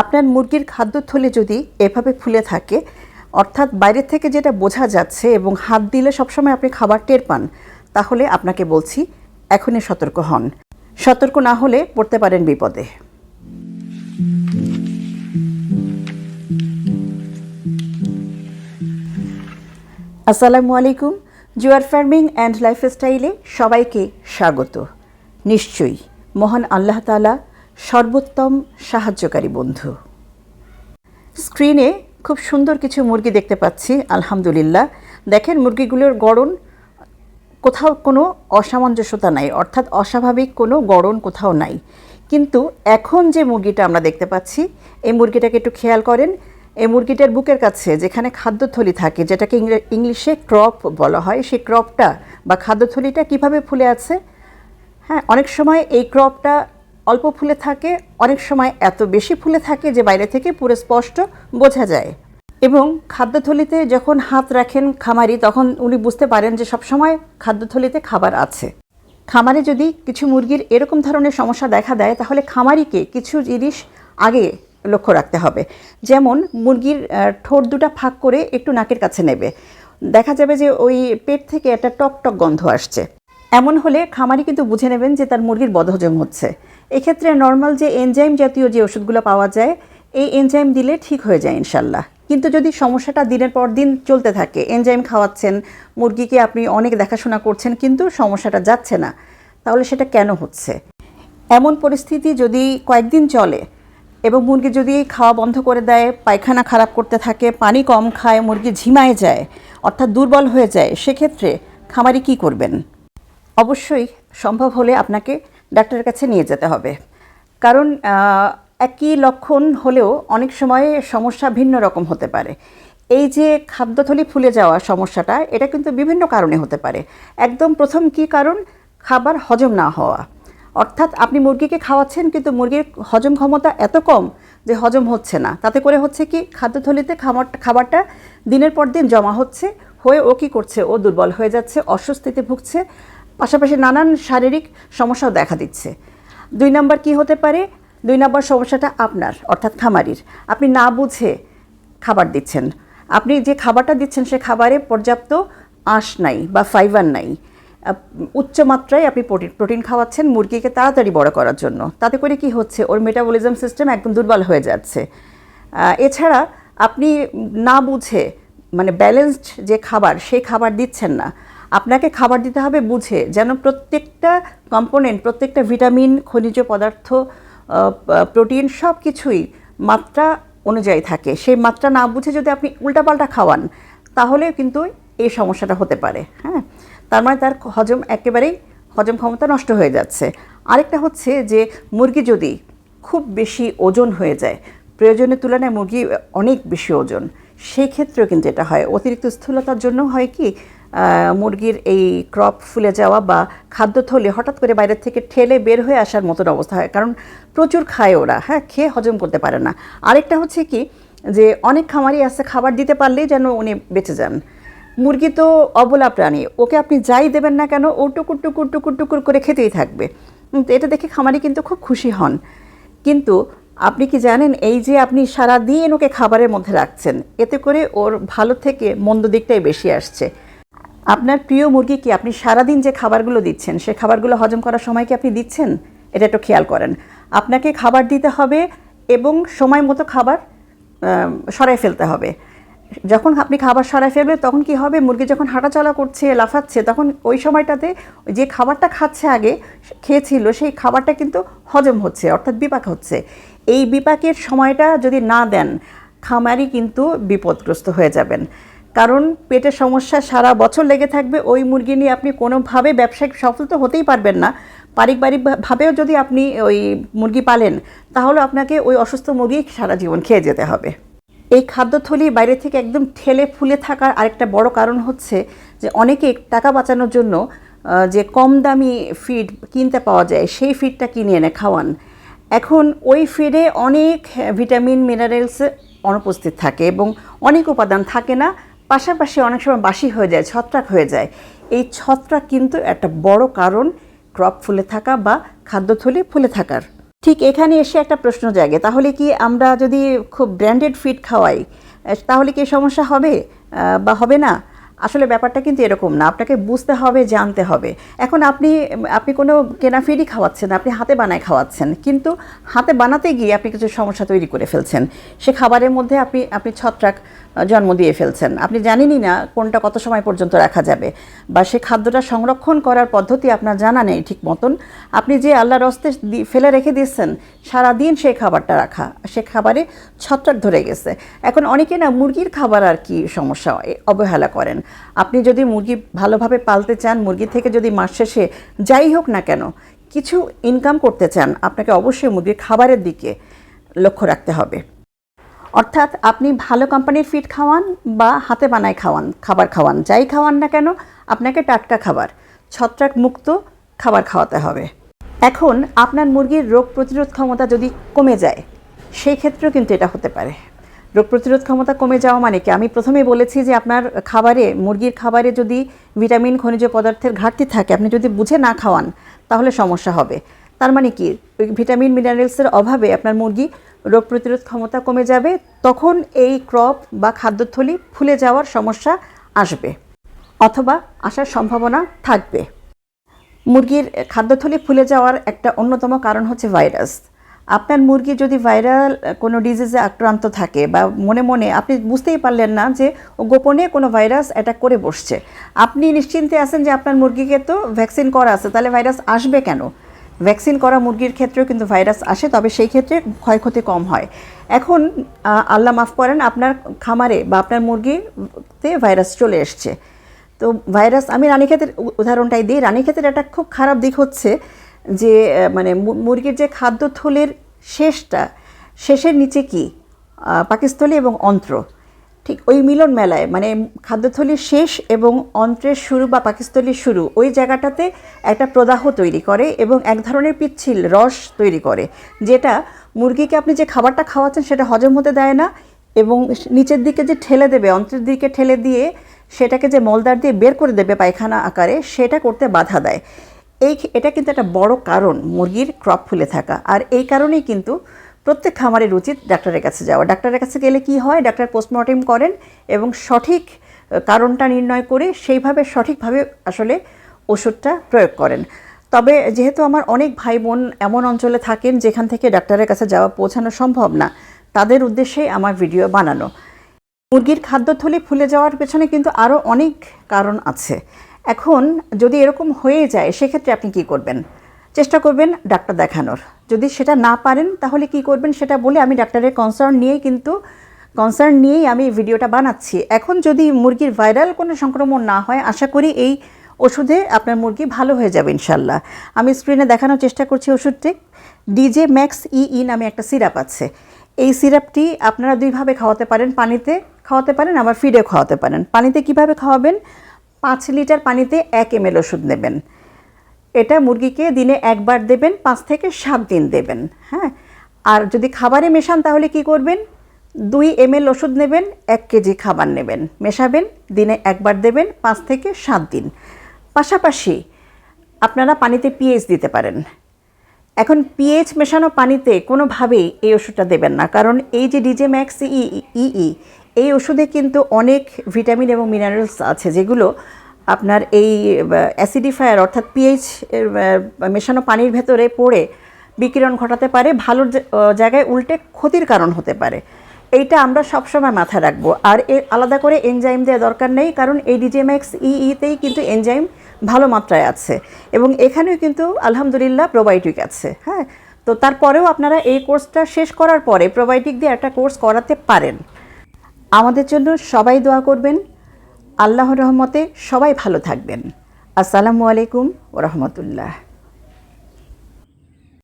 আপনার মুরগির খাদ্যথলি যদি এভাবে ফুলে থাকে, অর্থাৎ বাইরে থেকে যেটা বোঝা যাচ্ছে এবং হাত দিলে সবসময় আপনি খাবার টের পান, তাহলে আপনাকে বলছি এখনই সতর্ক হন। সতর্ক না হলে পড়তে পারেন বিপদে। আসসালামু আলাইকুম, জুয়ার ফার্মিং অ্যান্ড লাইফস্টাইলে সবাইকে স্বাগত। নিশ্চয়ই মহান আল্লাহ তালা সর্বোত্তম সাহায্যকারী বন্ধু। স্ক্রিনে খুব সুন্দর কিছু মুরগি দেখতে পাচ্ছি, আলহামদুলিল্লাহ। দেখেন, মুরগিগুলোর গড়ন কোথাও কোনো অসামঞ্জস্যতা নাই, অর্থাৎ অস্বাভাবিক কোনো গড়ন কোথাও নাই। কিন্তু এখন যে মুরগিটা আমরা দেখতে পাচ্ছি, এই মুরগিটাকে একটু খেয়াল করেন। এই মুরগিটার বুকের কাছে যেখানে খাদ্যথলি থাকে, যেটাকে ইংলিশে ক্রপ বলা হয়, সেই ক্রপটা বা খাদ্যথলিটা কীভাবে ফুলে আছে? হ্যাঁ অনেক সময় এই ক্রপটা অল্প ফুলে থাকে, অনেক সময় এত বেশি ফুলে থাকে যে বাইরে থেকে পুরো স্পষ্ট বোঝা যায়। এবং খাদ্যথলিতে যখন হাত রাখেন খামারি, তখন উনি বুঝতে পারেন যে সবসময় খাদ্যথলিতে খাবার আছে। খামারে যদি কিছু মুরগির এরকম ধরনের সমস্যা দেখা দেয়, তাহলে খামারিকে কিছু জিনিস আগে লক্ষ্য রাখতে হবে। যেমন মুরগির ঠোঁট দুটা ফাঁক করে একটু নাকের কাছে নেবে। দেখা যাবে যে ওই পেট থেকে একটা টক টক গন্ধ আসছে। এমন হলে খামারি কিন্তু বুঝে নেবেন যে তার মুরগির বদহজম হচ্ছে। এক্ষেত্রে নর্মাল যে এনজাইম জাতীয় যে ওষুধগুলো পাওয়া যায়, এই এনজাইম দিলে ঠিক হয়ে যায় ইনশাল্লাহ। কিন্তু যদি সমস্যাটা দিনের পর দিন চলতে থাকে এনজাইম খাওয়াচ্ছেন, মুরগিকে আপনি অনেক দেখাশোনা করছেন, কিন্তু সমস্যাটা যাচ্ছে না, তাহলে সেটা কেন হচ্ছে? এমন পরিস্থিতি যদি কয়েকদিন চলে এবং মুরগি যদি খাওয়া বন্ধ করে দেয়, পায়খানা খারাপ করতে থাকে, পানি কম খায়, মুরগি ঝিমায় যায়, অর্থাৎ দুর্বল হয়ে যায়, সেক্ষেত্রে খামারি কি করবেন? অবশ্যই সম্ভব হলে আপনাকে ডাক্তারের কাছে নিয়ে যেতে হবে। কারণ একই লক্ষণ হলেও অনেক সময় সমস্যা ভিন্ন রকম হতে পারে। এই যে খাদ্যথলি ফুলে যাওয়া সমস্যাটা, এটা কিন্তু বিভিন্ন কারণে হতে পারে। একদম প্রথম কি কারণ? খাবার হজম না হওয়া। অর্থাৎ আপনি মুরগিকে খাওয়াচ্ছেন, কিন্তু মুরগির হজম ক্ষমতা এত কম যে হজম হচ্ছে না। তাতে করে হচ্ছে কি, খাদ্যথলিতে খাবার খাবারটা দিনের পর দিন জমা হচ্ছে, হয়ে ও কী করছে? ও দুর্বল হয়ে যাচ্ছে, অস্বস্তিতে ভুগছে পাশাপাশি নানান শারীরিক সমস্যাও দেখা দিচ্ছে। দুই নাম্বার কি হতে পারে? দুই নাম্বার সমস্যাটা আপনার, অর্থাৎ খামারির। আপনি না বুঝে খাবার দিচ্ছেন। আপনি যে খাবারটা দিচ্ছেন সে খাবারে পর্যাপ্ত আঁশ নাই বা ফাইবার নাই। উচ্চ মাত্রায় আপনি প্রোটিন প্রোটিন খাওয়াচ্ছেন মুরগিকে তাড়াতাড়ি বড় করার জন্য। তাতে করে কি হচ্ছে? ওর মেটাবলিজম সিস্টেম একদম দুর্বল হয়ে যাচ্ছে। এছাড়া আপনি না বুঝে মানে ব্যালেন্সড যে খাবার, সেই খাবার দিচ্ছেন না। আপনাকে খাবার দিতে হবে বুঝে, যেন প্রত্যেকটা কম্পোনেন্ট প্রত্যেকটা ভিটামিন খনিজ পদার্থ প্রোটিন সব কিছুই মাত্রা অনুযায়ী থাকে। সেই মাত্রা না বুঝে যদি আপনি উল্টাপাল্টা খাওয়ান, তাহলে কিন্তু এই সমস্যাটা হতে পারে হ্যাঁ? তার মানে তার হজম একেবারেই হজম ক্ষমতা নষ্ট হয়ে যাচ্ছে। আরেকটা হচ্ছে যে মুরগি যদি খুব বেশি ওজন হয়ে যায়, প্রয়োজনের তুলনায় মুরগি অনেক বেশি ওজন, সেই ক্ষেত্রেও কিন্তু এটা হয়। অতিরিক্ত স্থূলতার জন্য হয় কি মুরগির এই ক্রপ ফুলে যাওয়া বা খাদ্যথলি হঠাৎ করে বাইরের থেকে ঠেলে বের হয়ে আসার মতন অবস্থা হয়। কারণ প্রচুর খায় ওরা হ্যাঁ খেয়ে হজম করতে পারে না। আরেকটা হচ্ছে কি যে, অনেক খামারি আছে খাবার দিতে পারলেই যেন উনি বেঁচে যান। মুরগি তো অবলা প্রাণী, ওকে আপনি যাই দেবেন না কেন, ও টুকুর টুকুর টুকুর টুকুর করে খেতেই থাকবে। এটা দেখে খামারি কিন্তু খুব খুশি হন। কিন্তু আপনি কি জানেন, এই যে আপনি সারা দিন ওকে খাবারের মধ্যে রাখছেন, এতে করে ওর ভালো থেকে মন্দ দিকটাই বেশি আসছে। আপনার প্রিয় মুরগি কি আপনি সারাদিন যে খাবারগুলো দিচ্ছেন, সে খাবারগুলো হজম করার সময় কি আপনি দিচ্ছেন? এটা একটু খেয়াল করেন। আপনাকে খাবার দিতে হবে এবং সময় মতো খাবার সরাই ফেলতে হবে। যখন আপনি খাবার সরাই ফেলবেন, তখন কি হবে? মুরগি যখন হাঁটাচলা করছে, লাফাচ্ছে, তখন ওই সময়টাতে যে খাবারটা খাচ্ছে আগে খেয়েছিল, সেই খাবারটা কিন্তু হজম হচ্ছে, অর্থাৎ বিপাক হচ্ছে। এই বিপাকের সময়টা যদি না দেন, খামারি কিন্তু বিপদগ্রস্ত হয়ে যাবেন। কারণ পেটের সমস্যা সারা বছর লেগে থাকবে, ওই মুরগি নিয়ে আপনি কোনোভাবে ব্যবসায়িক সফল তো হতেই পারবেন না। পারিবারিকভাবেও যদি আপনি ওই মুরগি পালেন, তাহলে আপনাকে ওই অসুস্থ মুরগি সারা জীবন খেয়ে যেতে হবে। এই খাদ্যথলি বাইরে থেকে একদম ঠেলে ফুলে থাকার আরেকটা বড় কারণ হচ্ছে যে, অনেকে টাকা বাঁচানোর জন্য যে কম দামি ফিড কিনতে পাওয়া যায়, সেই ফিডটা কিনে এনে খাওয়ান। এখন ওই ফিডে অনেক ভিটামিন মিনারেলস অনুপস্থিত থাকে এবং অনেক উপাদান থাকে না। পাশাপাশি অনেক সময় বাসি হয়ে যায়, ছত্রাক হয়ে যায়। এই ছত্রাক কিন্তু একটা বড় কারণ ক্রপ ফুলে থাকা বা খাদ্যথলি ফুলে থাকার। ঠিক এখানে এসে একটা প্রশ্ন জাগে, তাহলে কি আমরা যদি খুব ব্র্যান্ডেড ফিড খাওয়াই তাহলে কি সমস্যা হবে? বা হবে না? আসলে ব্যাপারটা কিন্তু এরকম না, আপনাকে বুঝতে হবে, জানতে হবে। এখন আপনি আপনি কোনো কেনা ফিডই খাওয়াচ্ছেন, আপনি হাতে বানায় খাওয়াচ্ছেন, কিন্তু হাতে বানাতে গিয়ে আপনি কিছু সমস্যা তৈরি করে ফেলছেন। সে খাবারের মধ্যে আপনি আপনি ছত্রাক জন্ম দিয়ে ফেলছেন। আপনি জানেনই না কোনটা কত সময় পর্যন্ত রাখা যাবে। বা সে খাদ্যটা সংরক্ষণ করার পদ্ধতি আপনার জানা নেই ঠিক মতন। আপনি যে আল্লাহর রস্তে দি- ফেলে রেখে দিচ্ছেন সারাদিন সেই খাবারটা রাখা। সে খাবারে ছত্রাক ধরে গেছে। এখন অনেকে না মুরগির খাবার আর কি সমস্যা অবহেলা করেন। আপনি যদি মুরগি ভালোভাবে পালতে চান, মুরগি থেকে যদি মাস শেষে যাই হোক না কেন, কিছু ইনকাম করতে চান, আপনাকে অবশ্যই মুরগির খাবারের দিকে লক্ষ্য রাখতে হবে। অর্থাৎ আপনি ভালো কোম্পানির ফিড খাওয়ান বা হাতে বানায় খাওয়ান, খাবার খাওয়ান। যাই খাওয়ান না কেন, আপনাকে টাটকা খাবার, ছত্রাক মুক্ত খাবার খাওয়াতে হবে। এখন আপনার মুরগির রোগ প্রতিরোধ ক্ষমতা যদি কমে যায়, সেই ক্ষেত্রেও কিন্তু এটা হতে পারে। রোগ প্রতিরোধ ক্ষমতা কমে যাওয়া মানে কি? আমি প্রথমে বলেছি যে আপনার খাবারে, মুরগির খাবারে যদি ভিটামিন, খনিজ পদার্থের ঘাটতি থাকে, আপনি যদি বুঝে না খাওয়ান, তাহলে সমস্যা হবে। তার মানে কি? ভিটামিন মিনারেলসের অভাবে আপনার মুরগি রোগ প্রতিরোধ ক্ষমতা কমে যাবে, তখন এই ক্রপ বা খাদ্যথলি ফুলে যাওয়ার সমস্যা আসবে অথবা আসার সম্ভাবনা থাকবে। মুরগির খাদ্যথলি ফুলে যাওয়ার একটা অন্যতম কারণ হচ্ছে ভাইরাস। আপনার মুরগি যদি ভাইরাল কোনো ডিজিজে আক্রান্ত থাকে বা মনে মনে আপনি বুঝতেই পারলেন না যে ও গোপনে কোনো ভাইরাস অ্যাটাক করে বসছে, আপনি নিশ্চিন্তে আছেন যে আপনার মুরগিকে তো ভ্যাকসিন করা আছে, তাহলে ভাইরাস আসবে কেন? ভ্যাকসিন করা মুরগির ক্ষেত্রেও কিন্তু ভাইরাস আসে তবে সেই ক্ষেত্রে ক্ষয়ক্ষতি কম হয়। এখন আল্লাহ মাফ করেন আপনার খামারে বা আপনার মুরগিতে ভাইরাস চলে এসছে। তো ভাইরাস আমি রানীক্ষেতের উদাহরণটাই দিই। রানীক্ষেতের একটা খুব খারাপ দিক হচ্ছে যে মানে মুরগির যে খাদ্য খাদ্যথলের শেষটা শেষের নিচে কি? আহ, পাকিস্থলী এবং অন্ত্র। ঠিক ওই মিলন মেলায় মানে খাদ্যথলির শেষ এবং অন্ত্রের শুরু বা পাকিস্তলির শুরু, ওই জায়গাটাতে একটা প্রদাহ তৈরি করে এবং এক ধরনের পিচ্ছিল রস তৈরি করে, যেটা মুরগিকে আপনি যে খাবারটা খাওয়াচ্ছেন সেটা হজম হতে দেয় না এবং নিচের দিকে যে ঠেলে দেবে, অন্ত্রের দিকে ঠেলে দিয়ে সেটাকে যে মলদার দিয়ে বের করে দেবে পায়খানা আকারে, সেটা করতে বাধা দেয়। এই, এটা কিন্তু একটা বড় কারণ মুরগির ক্রপ ফুলে থাকা। আর এই কারণেই কিন্তু প্রত্যেক খামারের উচিত ডাক্তারের কাছে যাওয়া। ডাক্তারের কাছে গেলে কি হয়? ডাক্তার পোস্টমর্টেম করেন এবং সঠিক কারণটা নির্ণয় করে সেইভাবে সঠিকভাবে আসলে ওষুধটা প্রয়োগ করেন। তবে যেহেতু আমার অনেক ভাই বোন এমন অঞ্চলে থাকেন যেখান থেকে ডাক্তারের কাছে যাওয়া পৌঁছানো সম্ভব না, তাদের উদ্দেশ্যেই আমার ভিডিও বানানো। মুরগির খাদ্যথলি ফুলে যাওয়ার পেছনে কিন্তু আরও অনেক কারণ আছে। এখন যদি এরকম হয়ে যায়, সেক্ষেত্রে আপনি কি করবেন? চেষ্টা করবেন ডাক্তার দেখানোর। যদি সেটা না পারেন, তাহলে কি করবেন সেটা বলে আমি ডাক্তারের কনসার্ন নিয়েই কিন্তু কনসার্ন নিয়েই আমি ভিডিওটা বানাচ্ছি। এখন যদি মুরগির ভাইরাল কোনো সংক্রমণ না হয়, আশা করি এই ওষুধে আপনার মুরগি ভালো হয়ে যাবে ইনশাল্লাহ। আমি স্ক্রিনে দেখানোর চেষ্টা করছি ওষুধটি। ডিজে ম্যাক্স ই ই নামে একটা সিরাপ আছে। এই সিরাপটি আপনারা দুইভাবে খাওয়াতে পারেন পানিতে, খাওয়াতে পারেন, আবার ফিডে খাওয়াতে পারেন। পানিতে কীভাবে খাওয়াবেন? পাঁচ লিটার পানিতে এক এম ওষুধ নেবেন। এটা মুরগিকে দিনে একবার দেবেন, পাঁচ থেকে সাত দিন দেবেন হ্যাঁ? আর যদি খাবারে মেশান তাহলে কি করবেন? দুই এম এল ওষুধ নেবেন, এক কেজি খাবার নেবেন, মেশাবেন, দিনে একবার দেবেন, পাঁচ থেকে সাত দিন। পাশাপাশি আপনারা পানিতে পিএইচ দিতে পারেন। এখন পিএইচ মেশানো পানিতে কোনোভাবেই এই ওষুধটা দেবেন না, কারণ এই যে ডিজে ম্যাক্স ই ই এই ওষুধে কিন্তু অনেক ভিটামিন এবং মিনারেলস আছে, যেগুলো আপনার এই অ্যাসিডিফায়ার অর্থাৎ পিএইচ মেশানো পানির ভেতরে পড়ে বিকিরণ ঘটাতে পারে ভালো জা- আহ, জায়গায় উল্টে ক্ষতির কারণ হতে পারে। এইটা আমরা সবসময় মাথায় রাখব। আর এ আলাদা করে এনজাইম দেওয়া দরকার নেই কারণ এই ডিজেম্যাক্স ইইতেই কিন্তু এনজাইম ভালো মাত্রায় আছে। এবং এখানেও কিন্তু আলহামদুলিল্লাহ প্রোবায়োটিক আছে হ্যাঁ? তো তারপরেও আপনারা এই কোর্সটা শেষ করার পরে প্রোবায়োটিক দিয়ে একটা কোর্স করাতে পারেন। আমাদের জন্য সবাই দোয়া করবেন। আল্লাহর রহমতে সবাই ভালো থাকবেন। আসসালামু আলাইকুম ও রহমতুল্লাহ।